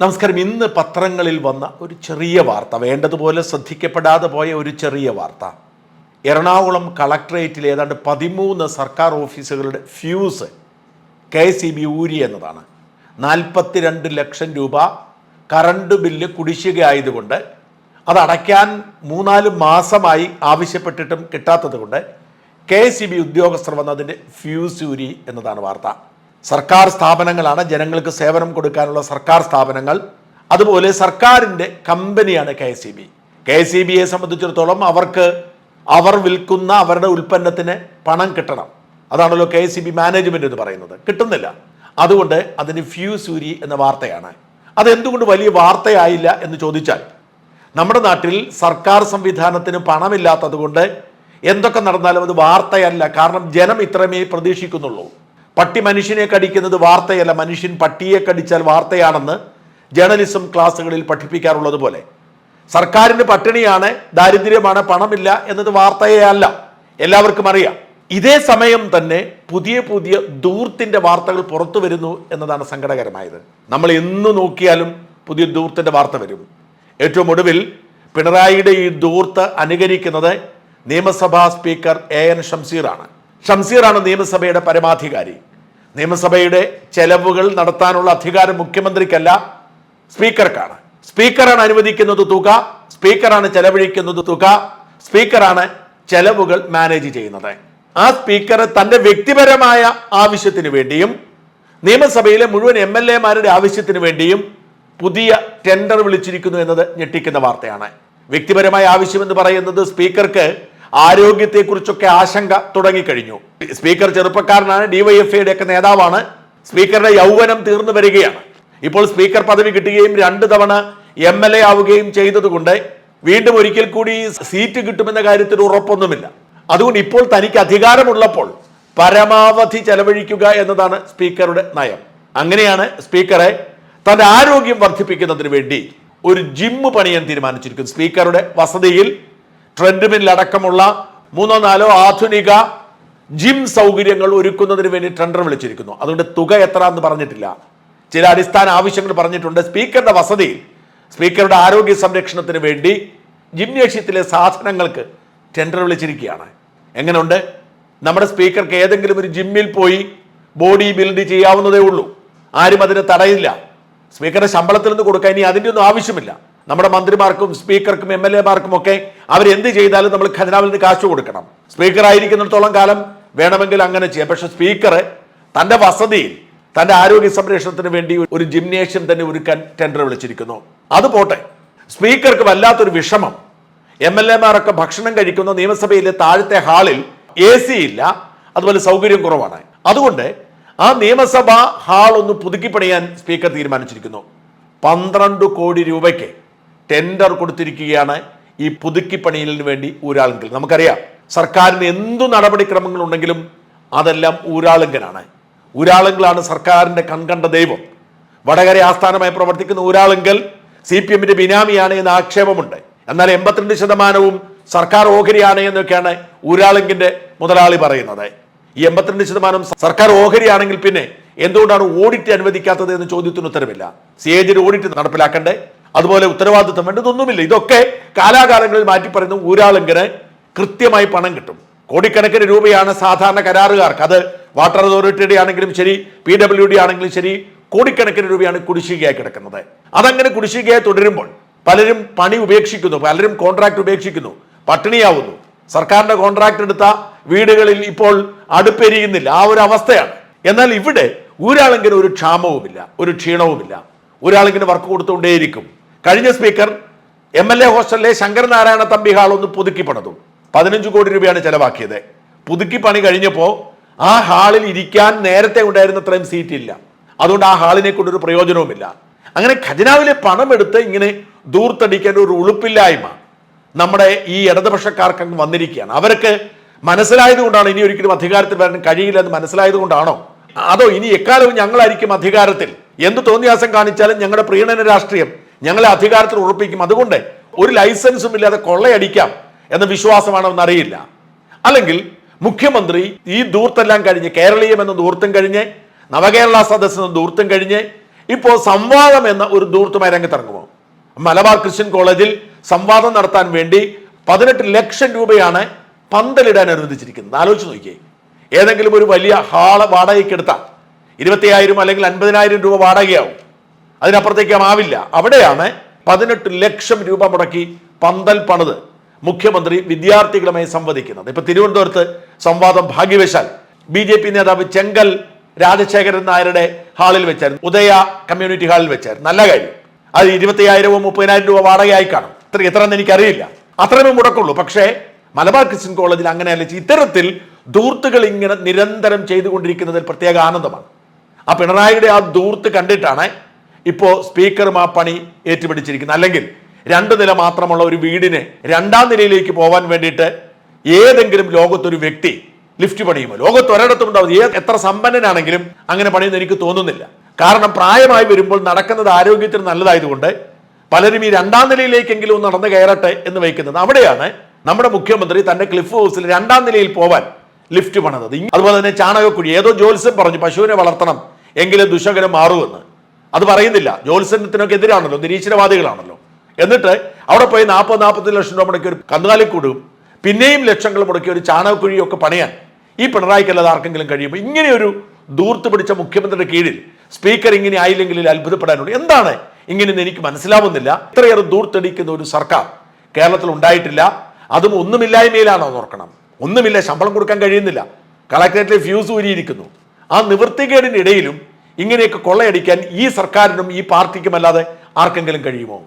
നമസ്കാരം. ഇന്ന് പത്രങ്ങളിൽ വന്ന ഒരു ചെറിയ വാർത്ത വേണ്ടതുപോലെ ശ്രദ്ധിക്കപ്പെടാതെ പോയ ഒരു ചെറിയ വാർത്ത. എറണാകുളം കളക്ടറേറ്റിൽ ഏതാണ്ട് പതിമൂന്ന് സർക്കാർ ഓഫീസുകളുടെ ഫ്യൂസ് കെ സി ബി ഊരി എന്നതാണ്. നാൽപ്പത്തിരണ്ട് ലക്ഷം രൂപ കറണ്ട് ബില്ല് കുടിശ്ശിക ആയതുകൊണ്ട് അത് അടയ്ക്കാൻ മൂന്നാൽ മാസമായി ആവശ്യപ്പെട്ടിട്ടും കിട്ടാത്തത് കൊണ്ട് കെ സി ബി ഉദ്യോഗസ്ഥർ വന്നതിന്റെ ഫ്യൂസ് ഊരി എന്നതാണ് വാർത്ത. സർക്കാർ സ്ഥാപനങ്ങളാണ് ജനങ്ങൾക്ക് സേവനം കൊടുക്കാനുള്ള സർക്കാർ സ്ഥാപനങ്ങൾ. അതുപോലെ സർക്കാരിന്റെ കമ്പനിയാണ് K S E B. K S E ബിയെ സംബന്ധിച്ചിടത്തോളം അവർക്ക് അവർ വിൽക്കുന്ന അവരുടെ ഉൽപ്പന്നത്തിന് പണം കിട്ടണം. അതാണല്ലോ K S E B management എന്ന് പറയുന്നത്. കിട്ടുന്നില്ല. അതുകൊണ്ട് അതിന് ഫ്യൂ സൂരി എന്ന വാർത്തയാണ്. അതെന്തുകൊണ്ട് വലിയ വാർത്തയായില്ല എന്ന് ചോദിച്ചാൽ നമ്മുടെ നാട്ടിൽ സർക്കാർ സംവിധാനത്തിന് പണമില്ലാത്തതുകൊണ്ട് എന്തൊക്കെ നടന്നാലും അത് വാർത്തയല്ല. കാരണം ജനം ഇത്രമേ പ്രതീക്ഷിക്കുന്നുള്ളൂ. പട്ടി മനുഷ്യനെ കടിക്കുന്നത് വാർത്തയല്ല. മനുഷ്യൻ പട്ടിയെ കടിച്ചാൽ വാർത്തയാണെന്ന് ജേർണലിസം ക്ലാസ്സുകളിൽ പഠിപ്പിക്കാറുള്ളത് പോലെ. സർക്കാരിന് പട്ടിണിയാണ് ദാരിദ്ര്യമാണ് പണമില്ല എന്നത് വാർത്തയേ അല്ല. എല്ലാവർക്കും അറിയാം. ഇതേ സമയം തന്നെ പുതിയ പുതിയ ദൂർത്തിന്റെ വാർത്തകൾ പുറത്തു വരുന്നു എന്നതാണ് സങ്കടകരമായത്. നമ്മൾ എന്ന് നോക്കിയാലും പുതിയ ദൂർത്തിന്റെ വാർത്ത വരും. ഏറ്റവും ഒടുവിൽ പിണറായിയുടെ ഈ ദൂർത്ത് അനുകരിക്കുന്നത് നിയമസഭാ സ്പീക്കർ എ എൻ ഷംസീറാണ് ഷംസീറാണ് നിയമസഭയുടെ പരമാധികാരി. നിയമസഭയുടെ ചെലവുകൾ നടത്താനുള്ള അധികാരം മുഖ്യമന്ത്രിക്കല്ല സ്പീക്കർക്കാണ്. സ്പീക്കറാണ് അനുവദിക്കുന്നത് തുക സ്പീക്കറാണ് ചെലവഴിക്കുന്നത് തുക സ്പീക്കറാണ് ചെലവുകൾ മാനേജ് ചെയ്യുന്നത്. ആ സ്പീക്കർ തന്റെ വ്യക്തിപരമായ ആവശ്യത്തിന് വേണ്ടിയും നിയമസഭയിലെ മുഴുവൻ എം എൽ എമാരുടെ ആവശ്യത്തിന് വേണ്ടിയും പുതിയ ടെൻഡർ വിളിച്ചിരിക്കുന്നു എന്നത് ഞെട്ടിക്കുന്ന വാർത്തയാണ്. വ്യക്തിപരമായ ആവശ്യം എന്ന് പറയുന്നത് സ്പീക്കർക്ക് ആരോഗ്യത്തെക്കുറിച്ചൊക്കെ ആശങ്ക തുടങ്ങിക്കഴിഞ്ഞു. സ്പീക്കർ ചെറുപ്പക്കാരനാണ് ഡിവൈഎഫ്ഐയുടെ ഒക്കെ നേതാവാണ്. സ്പീക്കറുടെ യൗവനം തീർന്നു വരികയാണ്. ഇപ്പോൾ സ്പീക്കർ പദവി കിട്ടുകയും രണ്ട് തവണ എം എൽ എ ആവുകയും ചെയ്തതുകൊണ്ട് വീണ്ടും ഒരിക്കൽ കൂടി സീറ്റ് കിട്ടുമെന്ന കാര്യത്തിൽ ഉറപ്പൊന്നുമില്ല. അതുകൊണ്ട് ഇപ്പോൾ തനിക്ക് അധികാരമുള്ളപ്പോൾ പരമാവധി ചെലവഴിക്കുക എന്നതാണ് സ്പീക്കറുടെ നയം. അങ്ങനെയാണ് സ്പീക്കറെ തന്റെ ആരോഗ്യം വർദ്ധിപ്പിക്കുന്നതിന് വേണ്ടി ഒരു ജിമ്മ് പണിയാൻ തീരുമാനിച്ചിരിക്കുന്നു സ്പീക്കറുടെ വസതിയിൽ ട്രെൻഡ്മിൽ അടക്കമുള്ള മൂന്നോ നാലോ ആധുനിക ജിം സൗകര്യങ്ങൾ ഒരുക്കുന്നതിന് വേണ്ടി ടെൻഡർ വിളിച്ചിരിക്കുന്നു. അതുകൊണ്ട് തുക എത്ര എന്ന് പറഞ്ഞിട്ടില്ല. ചില അടിസ്ഥാന ആവശ്യങ്ങൾ പറഞ്ഞിട്ടുണ്ട്. സ്പീക്കറുടെ വസതിയിൽ സ്പീക്കറുടെ ആരോഗ്യ സംരക്ഷണത്തിന് വേണ്ടി ജിംനേഷ്യത്തിലെ സാധനങ്ങൾക്ക് ടെൻഡർ വിളിച്ചിരിക്കുകയാണ്. എങ്ങനെയുണ്ട്? നമ്മുടെ സ്പീക്കർക്ക് ഏതെങ്കിലും ഒരു ജിമ്മിൽ പോയി ബോഡി ബിൽഡ് ചെയ്യാവുന്നതേ ഉള്ളൂ. ആരും അതിന് തടയില്ല. സ്പീക്കറുടെ ശമ്പളത്തിൽ നിന്ന് കൊടുക്കാൻ ഇനി അതിന്റെ ഒന്നും ആവശ്യമില്ല. നമ്മുടെ മന്ത്രിമാർക്കും സ്പീക്കർക്കും എം എൽ എമാർക്കും ഒക്കെ അവരെന്ത് ചെയ്താലും നമ്മൾ ഖജനാവിൽ നിന്ന് കാശ് കൊടുക്കണം. സ്പീക്കർ ആയിരിക്കുന്നിടത്തോളം കാലം വേണമെങ്കിൽ അങ്ങനെ ചെയ്യാം. പക്ഷെ സ്പീക്കർ തന്റെ വസതിയിൽ തന്റെ ആരോഗ്യ സംരക്ഷണത്തിന് വേണ്ടി ഒരു ജിംനേഷ്യം തന്നെ ഒരുക്കാൻ ടെൻഡർ വിളിച്ചിരിക്കുന്നു. അത് പോട്ടെ. സ്പീക്കർക്ക് വല്ലാത്തൊരു വിഷമം. എം എൽ എമാരൊക്കെ ഭക്ഷണം കഴിക്കുന്ന നിയമസഭയിലെ താഴത്തെ ഹാളിൽ എ സി ഇല്ല. അതുപോലെ സൗകര്യം കുറവാണ്. അതുകൊണ്ട് ആ നിയമസഭാ ഹാൾ ഒന്ന് പുതുക്കിപ്പണിയാൻ സ്പീക്കർ തീരുമാനിച്ചിരിക്കുന്നു. പന്ത്രണ്ട് കോടി രൂപയ്ക്ക് ടെൻഡർ കൊടുത്തിരിക്കുകയാണ് ഈ പുതുക്കി പണിയലിന് വേണ്ടി ഊരാളുങ്കൽ. നമുക്കറിയാം സർക്കാരിന് എന്തു നടപടിക്രമങ്ങൾ ഉണ്ടെങ്കിലും അതെല്ലാം ഊരാളുങ്കലാണ്. ഊരാളുങ്കലാണ് സർക്കാരിന്റെ കൺകണ്ട ദൈവം. വടകര ആസ്ഥാനമായി പ്രവർത്തിക്കുന്ന ഊരാളുങ്കൽ സി പി എമ്മിന്റെ ബിനാമിയാണ് എന്ന ആക്ഷേപമുണ്ട്. എന്നാൽ എൺപത്തിരണ്ട് ശതമാനവും സർക്കാർ ഓഹരിയാണ് എന്നൊക്കെയാണ് ഊരാളുങ്കിന്റെ മുതലാളി പറയുന്നത്. ഈ എൺപത്തിരണ്ട് ശതമാനം സർക്കാർ ഓഹരിയാണെങ്കിൽ പിന്നെ എന്തുകൊണ്ടാണ് ഓഡിറ്റ് അനുവദിക്കാത്തത് എന്ന ചോദ്യത്തിന് ഉത്തരവില്ല സി എജിന് ഓഡിറ്റ് നടപ്പിലാക്കണ്ടേ? അതുപോലെ ഉത്തരവാദിത്വം വേണ്ടതൊന്നുമില്ല ഇതൊക്കെ കാലാകാലങ്ങളിൽ മാറ്റി പറയുന്ന ഊരാളുങ്കിന് കൃത്യമായി പണം കിട്ടും. കോടിക്കണക്കിന് രൂപയാണ് സാധാരണ കരാറുകാർക്ക്. അത് വാട്ടർ അതോറിറ്റിയുടെ ആണെങ്കിലും ശരി പി ഡബ്ല്യു ഡി ആണെങ്കിലും ശരി കോടിക്കണക്കിന് രൂപയാണ് കുടിശ്ശികയായി കിടക്കുന്നത്. അതങ്ങനെ കുടിശ്ശികയായി തുടരുമ്പോൾ പലരും പണി ഉപേക്ഷിക്കുന്നു പലരും കോൺട്രാക്ട് ഉപേക്ഷിക്കുന്നു പട്ടിണിയാവുന്നു. സർക്കാരിന്റെ കോൺട്രാക്ട് എടുത്ത വീടുകളിൽ ഇപ്പോൾ അടുപ്പെരിയുന്നില്ല. ആ ഒരു അവസ്ഥയാണ്. എന്നാൽ ഇവിടെ ഒരാളെങ്കിലും ഒരു ക്ഷാമവുമില്ല ഒരു ക്ഷീണവുമില്ല. ഒരാളെങ്കിലും വർക്ക് കൊടുത്തുകൊണ്ടേയിരിക്കും. കഴിഞ്ഞ സ്പീക്കർ എം എൽ എ ഹോസ്റ്റലിലെ ശങ്കരനാരായണ തമ്പി ഹാൾ ഒന്ന് പുതുക്കി പണിതു പതിനഞ്ച് കോടി രൂപയാണ് ചെലവാക്കിയത്. പുതുക്കി പണി കഴിഞ്ഞപ്പോൾ ആ ഹാളിൽ ഇരിക്കാൻ നേരത്തെ ഉണ്ടായിരുന്ന അത്രയും സീറ്റ് ഇല്ല അതുകൊണ്ട് ആ ഹാളിനെ കൊണ്ടൊരു പ്രയോജനവുമില്ല. അങ്ങനെ ഖജനാവിലെ പണം എടുത്ത് ഇങ്ങനെ ദൂർത്തടിക്കേണ്ട ഒരു ഉളുപ്പില്ലായ്മ നമ്മുടെ ഈ ഇടതുപക്ഷക്കാർക്ക് അങ്ങ് വന്നിരിക്കുകയാണ്. അവർക്ക് മനസ്സിലായത് കൊണ്ടാണ് ഇനി ഒരിക്കലും അധികാരത്തിൽ വരാൻ കഴിയില്ല എന്ന് മനസ്സിലായത് കൊണ്ടാണോ അതോ ഇനി എക്കാലവും ഞങ്ങളായിരിക്കും അധികാരത്തിൽ? എന്ത് തോന്നിയാസം കാണിച്ചാലും ഞങ്ങളുടെ പ്രീണന രാഷ്ട്രീയം ഞങ്ങളെ അധികാരത്തിൽ ഉറപ്പിക്കും. അതുകൊണ്ട് ഒരു ലൈസൻസും ഇല്ലാതെ കൊള്ളയടിക്കാം എന്ന വിശ്വാസമാണെന്ന് അറിയില്ല. അല്ലെങ്കിൽ മുഖ്യമന്ത്രി ഈ ദൂർത്തെല്ലാം കഴിഞ്ഞ് കേരളീയം എന്ന ദൂർത്തും കഴിഞ്ഞ് നവകേരള സദസ് എന്ന ദൂർത്തും കഴിഞ്ഞ് ഇപ്പോൾ സംവാദം എന്ന ഒരു ദൂർത്തുമായി രംഗത്തിറങ്ങുമോ? മലബാർ ക്രിസ്ത്യൻ കോളേജിൽ സംവാദം നടത്താൻ വേണ്ടി പതിനെട്ട് ലക്ഷം രൂപയാണ് പന്തലിടാൻ അനുവദിച്ചിരിക്കുന്നത്. ആലോചിച്ച് നോക്കിയേ. ഏതെങ്കിലും ഒരു വലിയ ഹാൾ വാടകയ്ക്ക് എടുത്താൽ ഇരുപത്തിയായിരം അല്ലെങ്കിൽ അൻപതിനായിരം രൂപ വാടകയാവും. അതിനപ്പുറത്തേക്ക് ആവില്ല അവിടെയാണ് പതിനെട്ട് ലക്ഷം രൂപ മുടക്കി പന്തൽ പണിത് മുഖ്യമന്ത്രി വിദ്യാർത്ഥികളുമായി സംവദിക്കുന്നത്. ഇപ്പൊ തിരുവനന്തപുരത്ത് സംവാദം ഭാഗ്യവശാൽ ബി ജെ പി നേതാവ് ചെങ്കൽ രാജശേഖരൻ നായരുടെ ഹാളിൽ വെച്ചായിരുന്നു. ഉദയ കമ്മ്യൂണിറ്റി ഹാളിൽ വെച്ചായിരുന്നു. നല്ല കാര്യം. അത് ഇരുപത്തിയായിരവും മുപ്പതിനായിരം രൂപ വാടകയായി കാണും. ഇത്ര എത്രയെന്ന് എനിക്കറിയില്ല. അത്രമേ മുടക്കുള്ളൂ. പക്ഷേ മലബാർ ക്രിസ്ത്യൻ കോളേജിൽ അങ്ങനെയല്ല ഇത്തരത്തിൽ ധൂർത്തുകൾ ഇങ്ങനെ നിരന്തരം ചെയ്തുകൊണ്ടിരിക്കുന്നതിൽ പ്രത്യേക ആനന്ദമാണ്. ആ പിണറായിയുടെ ആ ധൂർത്ത് കണ്ടിട്ടാണ് ഇപ്പോൾ സ്പീക്കറും ആ പണി ഏറ്റുപിടിച്ചിരിക്കുന്നത് അല്ലെങ്കിൽ രണ്ട് നില മാത്രമുള്ള ഒരു വീടിനെ രണ്ടാം നിലയിലേക്ക് പോകാൻ വേണ്ടിയിട്ട് ഏതെങ്കിലും ലോകത്തൊരു വ്യക്തി ലിഫ്റ്റ് പണിയുമോ? ലോകത്ത് ഒരിടത്തും ഉണ്ടാവും എത്ര സമ്പന്നനാണെങ്കിലും അങ്ങനെ പണിയെന്ന് എനിക്ക് തോന്നുന്നില്ല. കാരണം പ്രായമായി വരുമ്പോൾ നടക്കുന്നത് ആരോഗ്യത്തിന് നല്ലതായതുകൊണ്ട് പലരും ഈ രണ്ടാം നിലയിലേക്കെങ്കിലും ഒന്ന് നടന്ന് കയറട്ടെ എന്ന് വയ്ക്കുന്നത് അവിടെയാണ് നമ്മുടെ മുഖ്യമന്ത്രി തന്റെ ക്ലിഫ് ഹൗസിൽ രണ്ടാം നിലയിൽ പോവാൻ ലിഫ്റ്റ് പണിതത്. അതുപോലെ തന്നെ ചാണകക്കുഴി ഏതോ ജോത്സ്യം പറഞ്ഞു പശുവിനെ വളർത്തണം എങ്കിലും ദുശകരം മാറുമെന്ന് അത് പറയുന്നില്ല. ജോത്സ്യത്തിനൊക്കെ എതിരാണല്ലോ നിരീശ്വരവാദികളാണല്ലോ. എന്നിട്ട് അവിടെ പോയി നാൽപ്പത് നാൽപ്പത്തി ലക്ഷം രൂപ മുടക്കി ഒരു കന്നുകാലിക്കൂടും പിന്നെയും ലക്ഷങ്ങൾ മുടക്കി ഒരു ചാണകക്കുഴിയൊക്കെ പണിയാൻ ഈ പിണറായിക്കല്ലാതെ ആർക്കെങ്കിലും കഴിയുമ്പോൾ ഇങ്ങനെയൊരു ദൂർത്ത് പിടിച്ച മുഖ്യമന്ത്രിയുടെ കീഴിൽ സ്പീക്കർ ഇങ്ങനെ ആയില്ലെങ്കിൽ അത്ഭുതപ്പെടാനുണ്ട്. എന്താണ് ഇങ്ങനെയൊന്നും എനിക്ക് മനസ്സിലാവുന്നില്ല. ഇത്രയേറെ ദൂർത്തടിക്കുന്ന ഒരു സർക്കാർ കേരളത്തിൽ ഉണ്ടായിട്ടില്ല. അതും ഒന്നുമില്ലായ്മയിലാണോ ഓർക്കണം. ഒന്നുമില്ല ശമ്പളം കൊടുക്കാൻ കഴിയുന്നില്ല. കളക്ടറേറ്റിലെ ഫ്യൂസ് ഊരിയിരിക്കുന്നു. ആ നിവൃത്തികേടിനിടയിലും ഇങ്ങനെയൊക്കെ കൊള്ളയടിക്കാൻ ഈ സർക്കാരിനും ഈ പാർട്ടിക്കും അല്ലാതെ ആർക്കെങ്കിലും കഴിയുമോ?